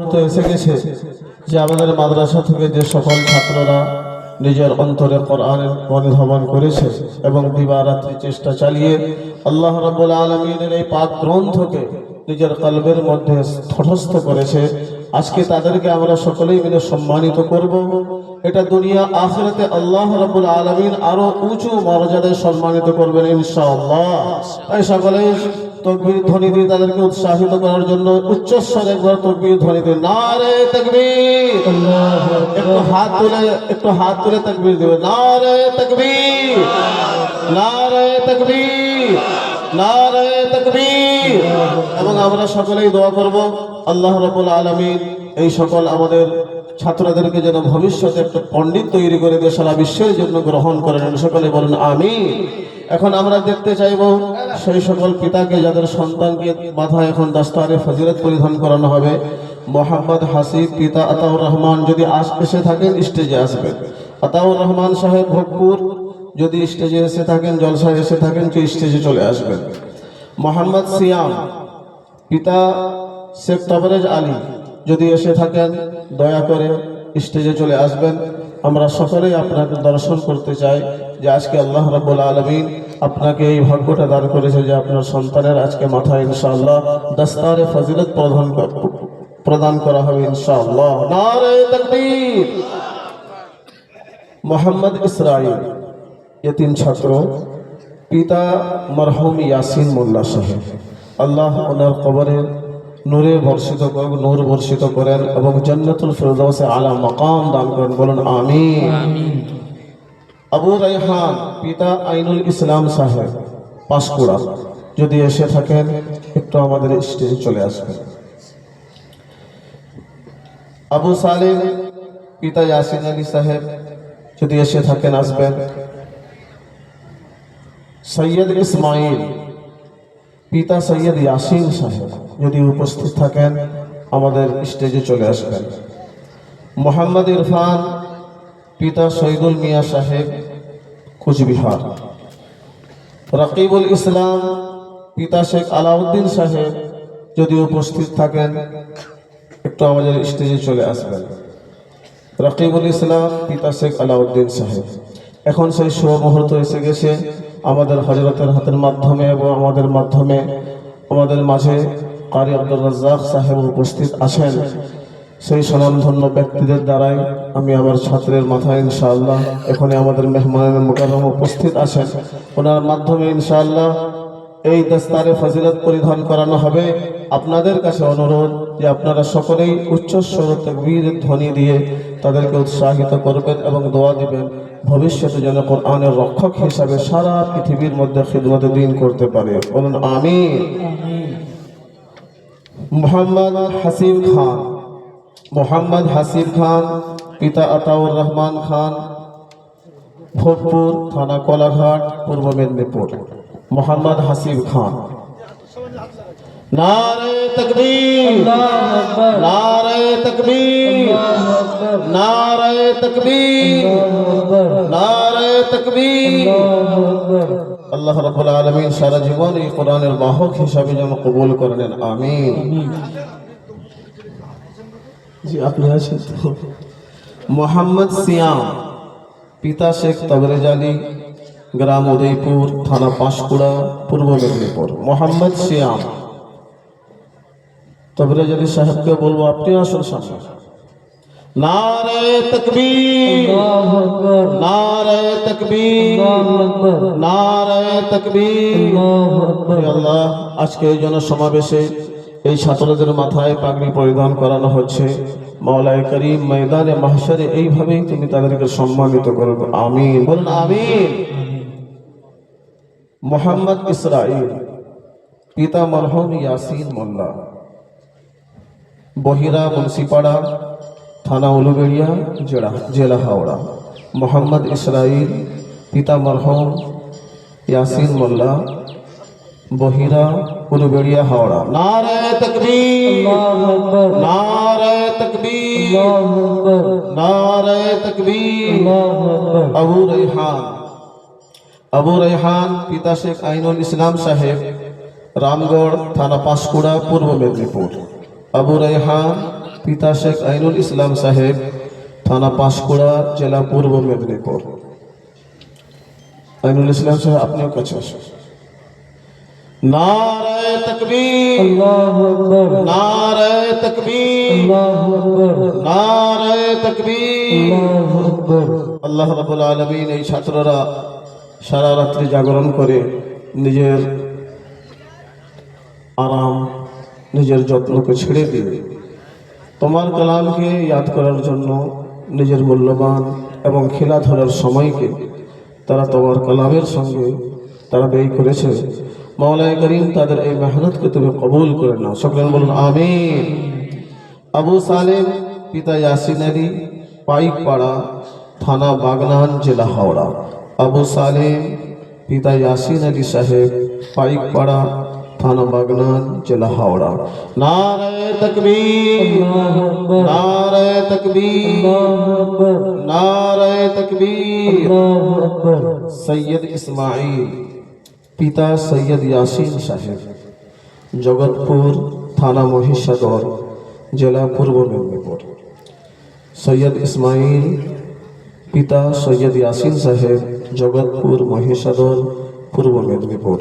মুহূর্ত এসে গেছে যে আমাদের মাদ্রাসা থেকে যে সকল ছাত্ররা নিজের অন্তরে কোরআনের অনুধাবন করেছে এবং দিবারাত্রি চেষ্টা চালিয়ে আল্লাহ রাব্বুল আলমিনের এই পাক গ্রন্থকে নিজের কলবের মধ্যে স্থটস্থ করেছে, আজকে তাদেরকে আমরা সকলেই মিলে সম্মানিত করব। এটা দুনিয়া আখেরাতে আল্লাহ রাব্বুল আলমিন আরও উঁচু মর্যাদায় সম্মানিত করবেন ইনশাআল্লাহ। তাই সকলেই তকবীর ধ্বনি দিয়ে তাদেরকে উৎসাহিত করার জন্য উচ্চস্বরে একবার তকবীর ধ্বনি দিয়ে নারে তকবীর। একটু হাত তুলে, একটু হাত তুলে তকবীর দেবে নারে তকবীর। নারে তকবীর। নারে তকবীর। এবং আমরা সকলেই দোয়া করব, আল্লাহ রাব্বুল আলামিন এই সকল আমাদের ছাত্রদেরকে যেন ভবিষ্যতে একটা পণ্ডিত তৈরি করে দিয়ে সারা বিশ্বের জন্য গ্রহণ করেন। সকলে বলেন আমি এখন আমরা দেখতে চাইব, সেই সকল পিতাকে, যাদের সন্তানকে মাথায় এখন দাস্তারে ফজিরত পরিধান করানো হবে। মোহাম্মদ হাসিব, পিতা আতাউর রহমান যদি আস, এসে থাকেন স্টেজে আসবেন। আতাউর রহমান সাহেব ভোগপুর, যদি স্টেজে এসে থাকেন, জলসায় এসে থাকেন, তো স্টেজে চলে আসবেন। মোহাম্মদ সিয়াম, পিতা শেখ তবরেজ আলী, যদি এসে থাকেন, দয়া করে স্টেজে চলে আসবেন। আমরা সকলেই আপনাকে দর্শন করতে চাই যে আজকে আল্লাহ রাব্বুল আলমিন আপনাকে এই ভাগ্যটা দান করেছে যে আপনার সন্তানের আজকে মাথায় ইনশাআল্লাহ দাস্তারে ফজিলত প্রদান কর- প্রদান করা হবে ইনশাআল্লাহ। মোহাম্মদ ইসরাইল এতিম ছাত্র, পিতা মরহুম ইয়াসিন মোল্লা সাহেব। আল্লাহ ওনার কবরে নূরে বর্ষিত করেন নূর বর্ষিত করেন এবং জান্নাতুল ফিরদৌসে আলা মাকাম দান করেন। বলুন আমিন। আবু রাইহান পিতা আইনুল ইসলাম সাহেব পাঁশকুড়া। যদি এসে থাকেন একটু আমাদের স্টেজে চলে আসবেন। আবু সালিম পিতা ইয়াসিন আলী সাহেব যদি এসে থাকেন আসবেন। সৈয়দ ইসমাইল পিতা সৈয়দ ইয়াসিন সাহেব। যদি উপস্থিত থাকেন, আমাদের স্টেজে চলে আসবেন। মোহাম্মদ ইরফান, পিতা শহীদুল মিয়া সাহেব, কুচবিহার। রকিবুল ইসলাম, পিতা শেখ আলাউদ্দিন সাহেব, যদি উপস্থিত থাকেন, একটু আমাদের স্টেজে চলে আসবেন। রকিবুল ইসলাম, পিতা শেখ আলাউদ্দিন সাহেব। এখন সেই শুভ মুহূর্ত এসে গেছে। আমাদের হজরতের হাতের মাধ্যমে এবং আমাদের মাধ্যমে, আমাদের মাঝে কারি আব্দুল রাজ্জাক সাহেব উপস্থিত আছেন। সেই স্বনামধন্য ব্যক্তিদের দ্বারাই আমি আমার ছাত্রের মাথায় ইনশাআল্লাহ এখানে আমাদের মেহমানের মোকারম উপস্থিত আছেন। ওনার মাধ্যমে ইনশাআল্লাহ এই দস্তারে ফজিলত পরিধান করানো হবে। আপনাদের কাছে অনুরোধ যে আপনারা সকলেই উচ্চস্বর তকবীর ধ্বনি দিয়ে তাদেরকে উৎসাহিত করবেন এবং দোয়া দিবেন, ভবিষ্যতে যেন কোরআনের রক্ষক হিসাবে সারা পৃথিবীর মধ্যে খিদমত দিন করতে পারে। বলুন আমি মোহাম্মদ হাসিব খান মোহাম্মদ হাসিব খান পিতা আতাউর রহমান খান। ভোগপুর থানা কোলাঘাট, পূর্ব মেদিনীপুর। মোহাম্মদ হাসিব খান। নারে তকবীর। নারে তকবীর। নারে তকবীর। নারে তকবীর। আল্লাহ রাব্বুল আলামিন সারা জীবন এই কোরআনের বাহক হিসাবে যেন কবুল করে নেন আমিন। জি, আপনি আছেন মোহাম্মদ সিয়াম, পিতা শেখ তবরেজ আলী গ্রাম উদয়পুর, থানা পাঁশকুড়া, পূর্ব মেদিনীপুর। মোহাম্মদ সিয়াম তবরেজ আলী সাহেবকে বলব, আপনি আসুন সামনে। নারে তকবীর। নারে তকবীর। নারে তকবীর। আল্লাহ আজকে এই জন সমাবেশে এই ছাত্রদের মাথায় পাগড়ি পরিধান করানো হচ্ছে। মাওলায় করিম ময়দানে মাহশারে এইভাবেই তুমি তাদেরকে সম্মানিত করবে। আমিন। বলুন আমিন। মোহাম্মদ ইসরাইল পিতা মরহম ইয়াসিন মোল্লা বহিরা মুন্সিপাড়া থানা উলুবেড়িয়া জেলা জেলা হাওড়া। মোহাম্মদ ইসরাইল পিতা মরহম ইয়াসিন মোল্লা বহিরা উলুবেড়িয়া হাওড়া। নারে তকবীর নারে তকবীর নারে তকবীর। আবু রেহান আবু রেহান পিতা শেখ আইনুল ইসলাম সাহেব রামগড় থানা পাঁশকুড়া পূর্ব মেদিনীপুর। আবু রেহান পিতা শেখ আইনুল ইসলাম সাহেব থানা পাঁশকুড়া জেলা পূর্ব মেদিনীপুর। আইনুল ইসলাম সাহেব আপনিও কাছে আসুন। নারায় তকবীর। নারায় তকবীর। নারায় তকবীর। আল্লাহ রাবুল আলমিন এই ছাত্ররা সারা রাত্রি জাগরণ করে নিজের আরাম নিজের যত্নকে ছেড়ে দিয়ে তোমার কালামকে ইয়াদ করার জন্য নিজের মূল্যবান এবং খেলা ধরার সময়কে তারা তোমার কালামের সঙ্গে তারা ব্যয় করেছে। মাওলায় করিম তাদের এই মেহনতকে তুমি কবুল করে নাও। সকলেন বলুন আমি আবু সালেম, পিতা ইয়াসিন আলী, পাইকপাড়া থানা, বাগনান জেলা, হাওড়া। আবু সালেম, পিতা ইয়াসিন আলী সাহেব, পাইকপাড়া থানা বাগনান জেলা হাওড়া নারায় তকবীর আল্লাহু আকবার নারায় তকবীর আল্লাহু আকবার নারায় তকবীর আল্লাহু আকবার সৈয়দ ইসমাইল পিতা সৈয়দ ইয়াসিন সাহেব জগৎপুর থানা মহিষাদর জেলা পূর্ব মেদিনীপুর সৈয়দ ইসমাইল পিতা সৈয়দ ইয়াসিন সাহেব জগৎপুর মহিষাদর পূর্ব মেদিনীপুর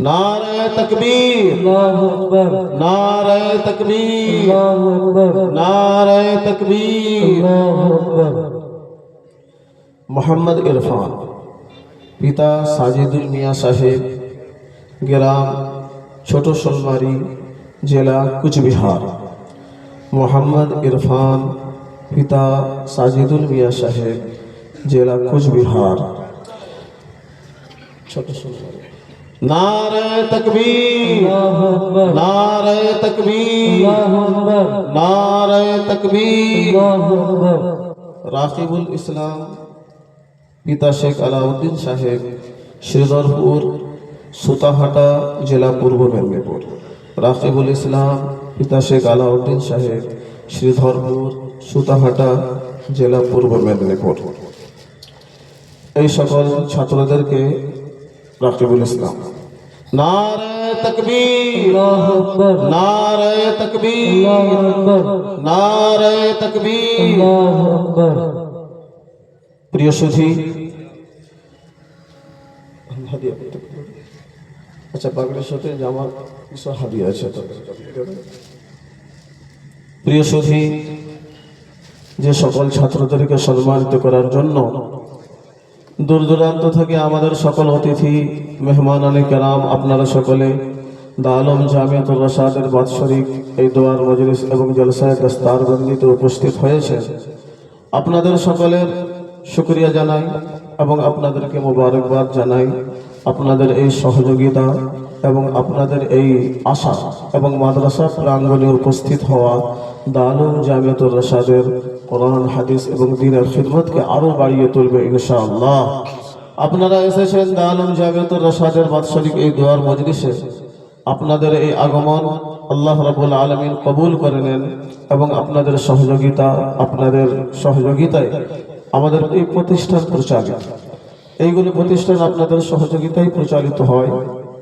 নারায় তকবীর আল্লাহু আকবার নারায় তকবীর আল্লাহু আকবার নারায় তকবীর আল্লাহু আকবার মোহাম্মদ ইরফান পিতা সাজিদুল মিয়া সাহেব গ্রাম ছোট সোলমারি জেলা কুচবিহার মোহাম্মদ ইরফান পিতা সাজিদুল মিয়া সাহেব জেলা কুচবিহার ছোট সোলমারি নারায় তকবীর। নারায় তকবীর। নারায় তকবীর। রাকিবুল ইসলাম পিতা শেখ আলাউদ্দিন সাহেব শ্রীধরপুর সুতাহাটা জেলা পূর্ব মেদিনীপুর। রাকিবুল ইসলাম পিতা শেখ আলাউদ্দিন সাহেব শ্রীধরপুর সুতাহাটা জেলা পূর্ব মেদিনীপুর। এই সকল ছাত্রদেরকে রাকিবুল ইসলাম। নারায় তকবীর। আল্লাহু আকবার। নারায় তকবীর। আল্লাহু নারায় তকবীর। আল্লাহু আকবার। প্রিয় সুধী আচ্ছা বাগড়ির সাথে জামার কিছু হাদিয়া আছে প্রিয় সুধী যে সকল ছাত্রদেরকে সম্মানিত করার জন্য দূর দূরান্ত থেকে আমাদের সকল অতিথি, মেহমান আলী কেরাম, আপনারা সকলে দা আলম জামিয়াতুল রসাদের বাৎসরিক এই দোয়ার মজলিস এবং জলসায় দস্তারবন্দিতে উপস্থিত হয়েছে আপনাদের সকলের শুক্রিয়া জানাই এবং আপনাদেরকে মোবারকবাদ জানাই। আপনাদের এই সহযোগিতা এবং আপনাদের এই আশা এবং মাদ্রাসা প্রাঙ্গণে উপস্থিত হওয়া দালুম জামিয়াতুর রসাদের কোরআন, হাদিস এবং দিনের খিদমতকে আরও বাড়িয়ে তুলবে ইনশাআল্লাহ। আপনারা এসেছেন দালুম জামিয়াতুর রসাদের বাৎসরিক এই দোয়ার মজলিসে। আপনাদের এই আগমন আল্লাহ রাবুল আলমিন কবুল করে নেন এবং আপনাদের সহযোগিতা, আপনাদের সহযোগিতায় আমাদের এই প্রতিষ্ঠান প্রচারিত। এইগুলো প্রতিষ্ঠান আপনাদের সহযোগিতায় প্রচারিত হয়।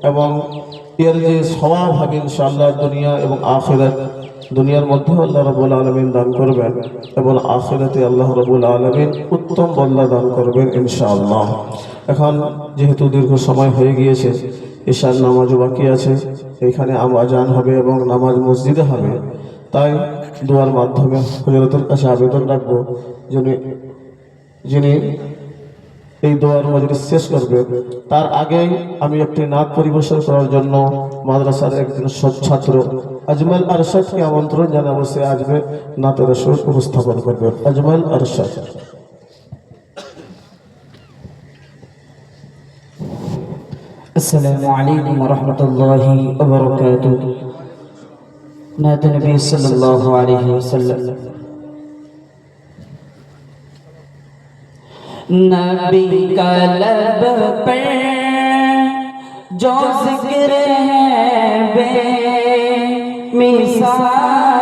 এবং এর যে স্বভাব হবে ইনশাআল্লাহ দুনিয়া এবং আখেরাত, দুনিয়ার মধ্যে আল্লাহ রবুল আলমিন দান করবেন এবং আখেরাতে আল্লাহ রবুল আলমিন উত্তম বল্লা দান করবেন ইনশাআল্লাহ। এখন যেহেতু দীর্ঘ সময় হয়ে গিয়েছে, ঈশার নামাজও বাকি আছে, এখানে আজান হবে এবং নামাজ মসজিদে হবে, তাই দোয়ার মাধ্যমে হজরতের কাছে আবেদন রাখব, যিনি যিনি এই দোয়ার মজলিস শেষ করবে তার আগেই আমি একটি নাচ পরিবেশন করার জন্য মাদ্রাসার একজন সৎ ছাত্র আজমাল আরশাদকে আমন্ত্রণ জানাবো সে আসবে নাতের সুর উপস্থাপন করবে আজমাল আরশাদ السلام عليكم ورحمة الله وبركاته نادى النبي صلى الله عليه وسلم نبی کا لب پر جو ذکر ہے بے مثال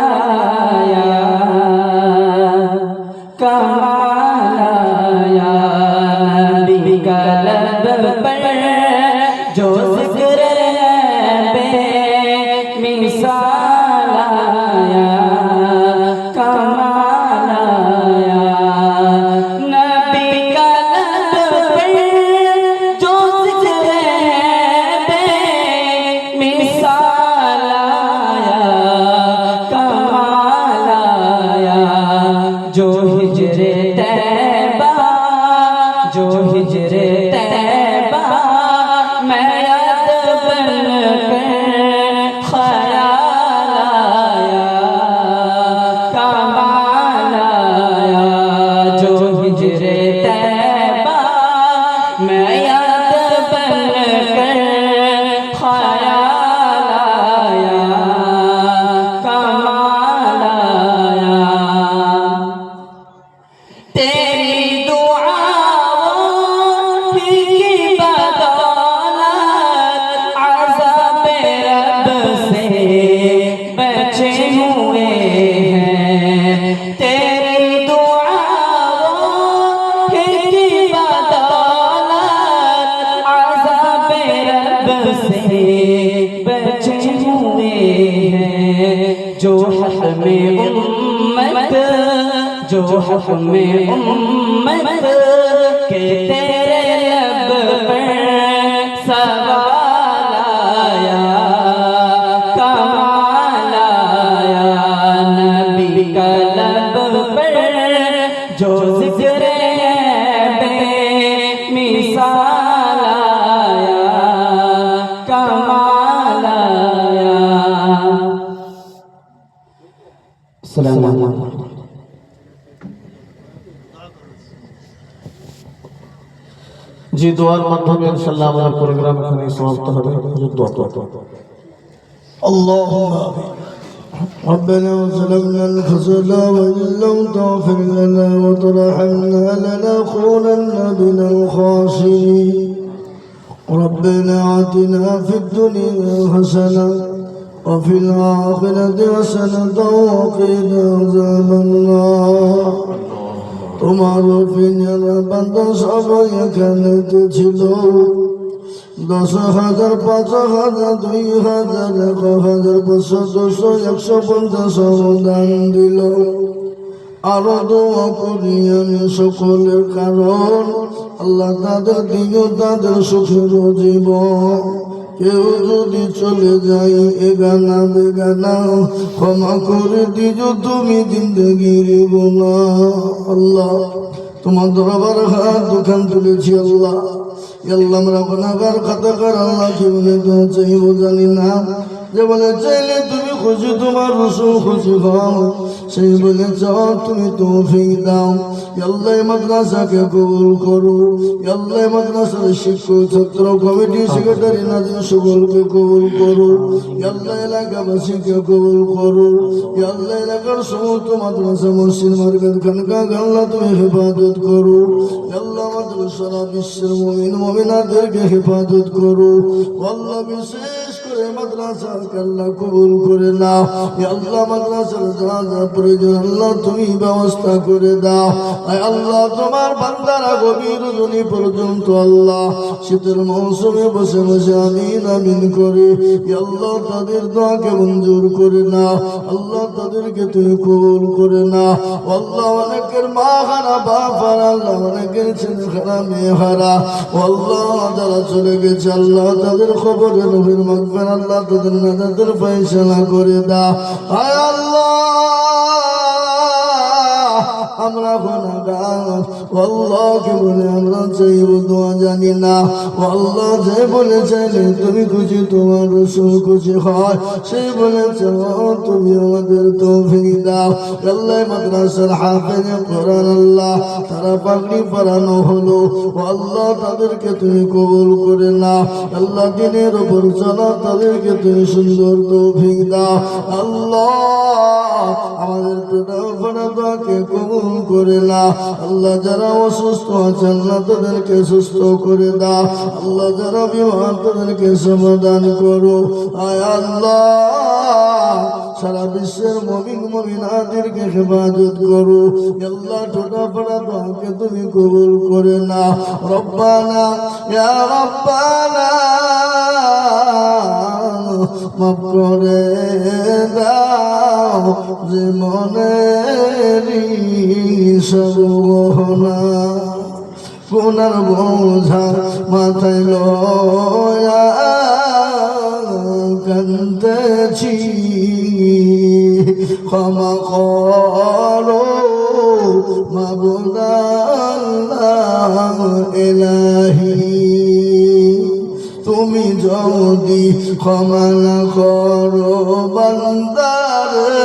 جو حق امت کے تیرے দোয়ার মাধ্যমে ইনশাল্লাহ আমাদের প্রোগ্রাম এখানে সমাপ্ত হবে হুজুর দোয়া করুন। اللهم ربنا ظلمنا انفسنا وان لم تغفر لنا وترحمنا لنكونن من الخاسرين ربنا آتنا في الدنيا حسنة وفي الآخرة حسنة وقنا عذاب النار তোমার অফিনের বান্দা সবাই এখানে ছিল দশ হাজার, পাঁচ হাজার, দুই হাজার, এক হাজার, পাঁচশো, দুশো, একশো পঞ্চাশ দান দিল। আরও দোয়া করি আমি সকলের কারণ। আল্লাহ তাদের দিও তাদের সুখের জীবন। কেউ যদি চলে যাই এগানা বেগানা ক্ষমা করে দিও তুমি জিন্দগির গুণা আল্লাহ, তোমার দরবার হাত দোকান তুলেছি আল্লাহ। আল্লাহ আমরা গুণাগার খাতাকার, আল্লাহ কি বলে তো চাইব জানি না। যে বলে, চাইলে তুমি খুশি, তোমার রসুল খুশি হও। সেই বলে চাও তুমি তৌফিক দাও। আল্লাহ মাদ্রাসাকে কবুল করো। আল্লাহ মাদ্রাসার শিক্ষক, ছাত্র, কমিটি সেক্রেটারি নাজিম সকলকে কবুল করো। আল্লাহ এলাকাবাসীকে কবুল করো। আল্লাহ এলাকার সমস্ত মাদ্রাসা, মসজিদ, মার্কেট খানকা আল্লাহ তুমি হেফাজত করো। আল্লাহ আমাদের সারা বিশ্বের মমিন, মমিনাদেরকে হেফাজত করো। আল্লাহ বিশেষ করে আল্লাহ কবুল করে নাও। আল্লাহ, মাদ্রাসার যা প্রয়োজন, আল্লাহ তুমি ব্যবস্থা করে দাও। আল্লাহ, তোমার বান্দারা গভীর রজনী পর্যন্ত আল্লাহ, শীতের মৌসুমে বসে বসে আমিন আমিন করে। আল্লাহ, তাদের দোয়াকে মঞ্জুর করে নাও। আল্লাহ, তাদেরকে তুমি কবুল করে নাও। আল্লাহ, অনেকের মা হারা, বাপ হারা, আল্লাহ, অনেকের ছেলে হারা, মেয়ে হারা। আল্লাহ, যারা চলে গেছে, আল্লাহ তাদের খবরে নবীর মাগবেন আল্লাহ তাদের নাজাদের ফয়সালা করে দাও। আয় আল্লাহ আমরা গুনাহগার আল্লাহকে বলে, আমরা চাইব দোয়া জানি না। আল্লাহ যে বলে চাইলে তুমি খুশি, তোমার রসুল খুশি হয়। সেই বলেছে তুমি আমাদের তৌফিক দাও। আল্লাহ মাদ্রাসার কোরআন আল্লাহ, তারা পাগড়ি পরানো হলো। আল্লাহ তাদেরকে তুমি কবুল করে না আল্লাহ দিনের ওপর চলা, তাদেরকে তুমি সুন্দর তৌফিক দাও। আল্লাহ আমাদের দোয়াকে কবুল করে না আল্লাহ যারা অসুস্থ আছে, আল্লাহ তাদেরকে সুস্থ করে দাও। আল্লাহ যারা বিমার, তাদেরকে সমাধান করো। আয় আল্লাহ, সারা বিশ্বের মমিন, মমিনাদেরকে হেফাজত করো। আল্লাহ, ছোটা পড়া দোয়াকে তুমি কবুল করে না রব্বানা, ইয়া রব্বানা মাফ করে দাও মনেরই সব গহনা। কোনার বোঝা মাথায় লয়া কান্দেছি ক্ষমা করো, মাবুদ আল্লাহ এলাহি। যদি ক্ষমা না করো বান্দারে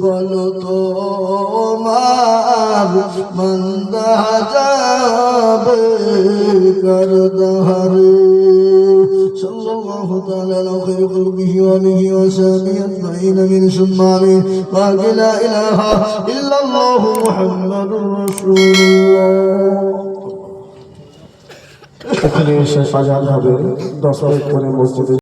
বলো তো মার মন্দা যাবে করদহারে صلى الله تعالى على خير قلبه وآله وصحبه أجمعين من ثم آمين باقي لا إله إلا الله محمد رسول الله এখানে এসে সাজান হবে। দশ মিনিট পরে মসজিদে